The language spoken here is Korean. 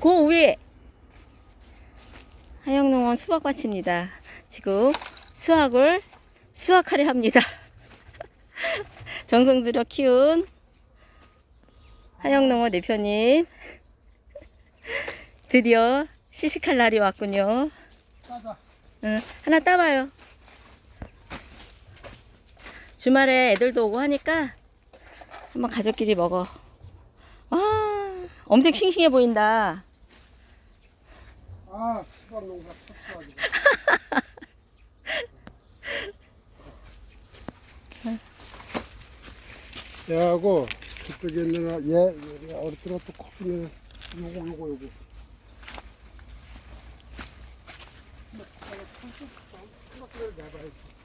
그 위에 하영농원 수박밭입니다. 지금 수확을 수확하려 합니다. 정성 들여 키운 하영농원 대표님 드디어 시식할 날이 왔군요. 응, 하나 따봐요. 주말에 애들도 오고 하니까 한번 가족끼리 먹어. 와, 엄청 싱싱해 보인다. 아, 수박 농사 쳤어가지고. 얘하고 저쪽에 있는 애, 얘, 얘 어렸더라 또 커피면 요거, 요거, 요거. 수박을 내봐야지.